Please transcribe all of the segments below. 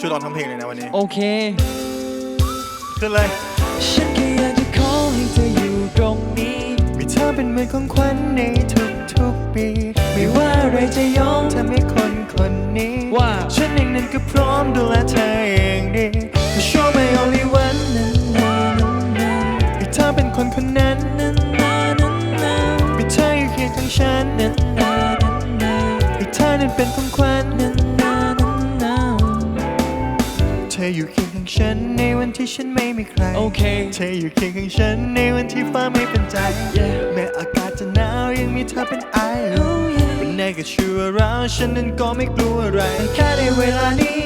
ช่วยร้องทั้งเพลงเลยนะวันนี้ โอเค ขึ้นเลย ฉันแค่อยากจะขอให้เธออยู่ตรงนี้ มีเธอเป็นเหมือนของขวัญในทุกๆปี ไม่ว่าอะไรจะยอมทำให้คนคนนี้ว่า ฉันเองนั้นก็พร้อมดูแลเธอเองดี To show my only one นั้นให้เธอเป็นคนคนนั้นนั้นมีเธออยู่เคียงข้างฉันนั้นให้เธอนั้นเป็นของขวัญนั้นเธออยู่เคียงข้างฉันในวันที่ฉันไม่มีใคร โอเค เธออยู่เคียงข้างฉันในวันที่ฟ้าไม่เป็นใจ Yeah แม้อากาศจะหนาวยังมีเธอเป็นไอวันไหนก็ชั่วร้าวฉันนั้นก็ไม่กลัวอะไร แค่ในเวลานี้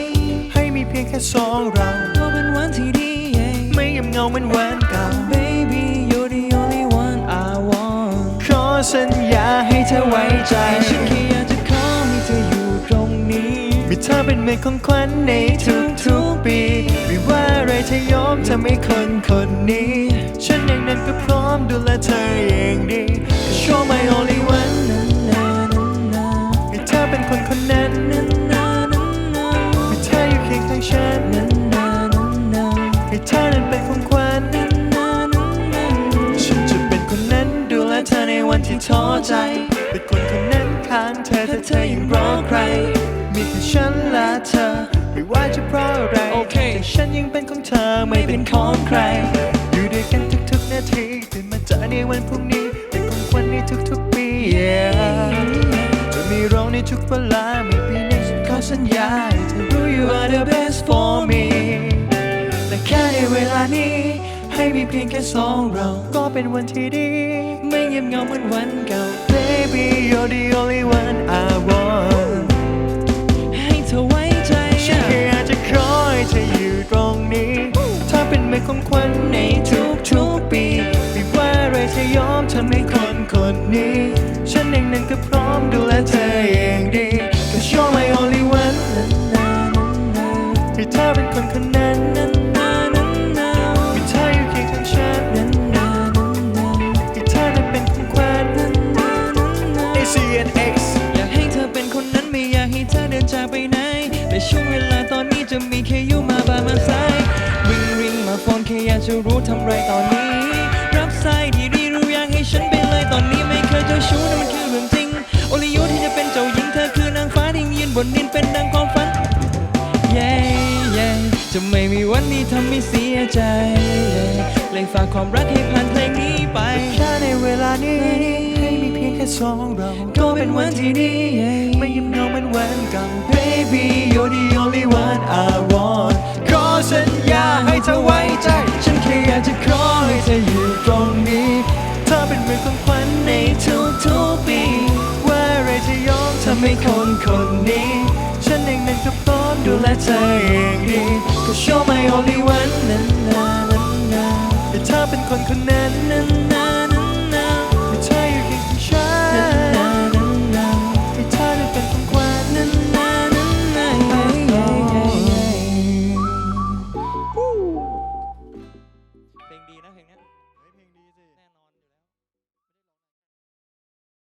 ให้มีเพียงแค่สองเราก็เป็นวันที่ดี yeah. ไม่เงียบเหงาเหมือนวันเก่า Baby you're the only one I want ขอสัญญาให้เธอไว้ใจฉันแค่อยากจะขอให้เธออยู่ตรงนี้มีเธอเป็นเหมือนของขวัญในทุกๆ อยอมทำให้คนคนนี้ ฉันเองนั้นก็พร้อมดูแลเธออย่างดี Show my only one ให้เธอเป็นคนคนนั้นให้เธออยู่เคียงข้างฉันให้เธอนั้นเป็นของขวัญฉันจะเป็นคนนั้นดูแลเธอในวันที่ท้อใจ เป็นคนคนนั้นข้างเธอถ้าเธอยังรอใคร มีแค่ฉันและเธอ ฉันยังเป็นของเธอไม่เป็นของใคร อยู่ด้วยกันทุกๆนาทีตื่นมาเจอในวันพรุ่งนี้เป็นของขวัญในทุกๆปี yeah จะมีเราในทุกเวลาไม่ปีนี้ฉันขอสัญญาให้เธอรู้ you are the best for me และแค่ในเวลานี้ให้มีเพียงแค่สองเรา ก็เป็นวันที่ดี ไม่เงียบเหงาเหมือนวันเก่า Baby you're the only one I want ทำให้คนคนนี้ ฉันเองนั้นก็พร้อมดูแลเธออย่างดี Cause you're my only one ให้เธอเป็นคนคนนั้นมีเธออยู่เคียงข้างฉันให้เธอนั้นเป็นของขวัญ ACNX อยากให้เธอเป็นคนนั้นไม่อยากให้เธอเดินจากไปไหนแต่ช่วงเวลาตอนนี้จะมีแค่อยู่มาบานมาสายริงริงมาโฟนแค่อยากจะรู้ทำไรตอนนี้ ชู้นั่นมันคือเรื่องจริงโอลิยูที่จะเป็นเจ้าหญิงเธอคือนางฟ้าที่ยืนบนดินเป็นดังความฝันเย้เย้จะไม่มีวันนี้ทำให้เสียใจเลยฝากความรักให้ผ่านเพลงนี้ไปแค่ในเวลานี้ให้มีเพียงแค่สองเราก็เป็นวันที่ดีไม่ยิบเหงาเหมือนวันเก่า Baby you're the only one I want ขอสัญญาให้เธอไว้ใจำให้คนคนนี้ ฉันเองนั้นก็พร้อมดูแลเธออย่างดีก็ show my only one นั้น